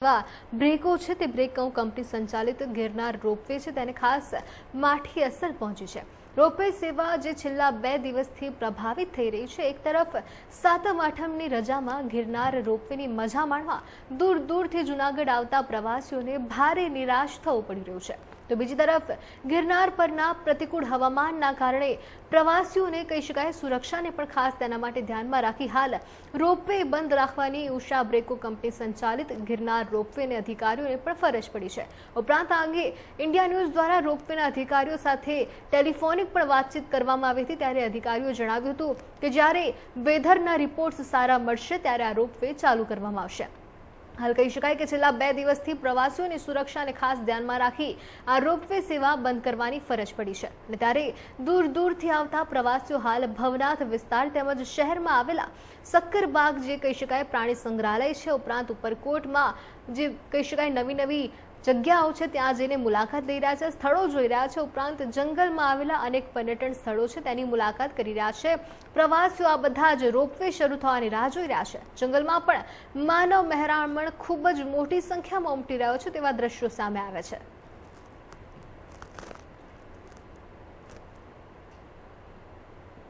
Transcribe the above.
એવા બ્રેકો છે તે બ્રેક કંપની સંચાલિત ગિરનાર રોપવે છે તેને ખાસ માઠી અસર પહોંચી છે. રોપવે સેવા જે છેલ્લા બે દિવસથી પ્રભાવિત થઈ રહી છે, એક તરફ સાતમ આઠમની રજામાં ગિરનાર રોપવેની મજા માણવા દૂર દૂરથી જૂનાગઢ આવતા પ્રવાસીઓને ભારે નિરાશ થવું પડી રહ્યું છે. તો બીજી તરફ ગિરનાર પરના પ્રતિકૂળ હવામાનના કારણે પ્રવાસીઓને કહી શકાય સુરક્ષાને પણ ખાસ તેના માટે ધ્યાનમાં રાખી હાલ રોપવે બંધ રાખવાની ઉષા બ્રેકો કંપની સંચાલિત ગિરનાર રોપવેને અધિકારીઓને પણ ફરજ પડી છે. ઉપરાંત આ અંગે ઇન્ડિયા ન્યૂઝ દ્વારા રોપવેના અધિકારીઓ સાથે ટેલિફોનિક પણ વાતચીત કરવામાં આવી હતી ત્યારે અધિકારીઓ જણાવ્યું હતું કે જ્યારે વેધરના રિપોર્ટ્સ સારા મળશે ત્યારે આ રોપવે ચાલુ કરવામાં આવશે. હાલ કહી શકાય કે છેલ્લા બે દિવસથી પ્રવાસીઓની સુરક્ષાને ખાસ ધ્યાનમાં રાખી આ રોપવે સેવા બંધ કરવાની ફરજ પડી છે. અને ત્યારે દૂર દૂરથી આવતા પ્રવાસીઓ હાલ ભવનાથ વિસ્તાર તેમજ શહેરમાં આવેલા સક્કરબાગ જે કહી શકાય પ્રાણી સંગ્રહાલય છે, ઉપરાંત ઉપરકોટમાં જે કહી શકાય નવી નવી જગ્યાઓ છે ત્યાં જઈને મુલાકાત લઈ રહ્યા છે, સ્થળો જોઈ રહ્યા છે. ઉપરાંત જંગલમાં આવેલા અનેક પર્યટન સ્થળો છે, તેની મુલાકાત કરી રહ્યા છે. પ્રવાસીઓ આ બધા જ રોપવે શરૂ થવાની રાહ જોઈ રહ્યા છે. જંગલમાં પણ માનવ મહેરામણ ખૂબ જ મોટી સંખ્યામાં ઉમટી રહ્યો છે તેવા દ્રશ્યો સામે આવે છે.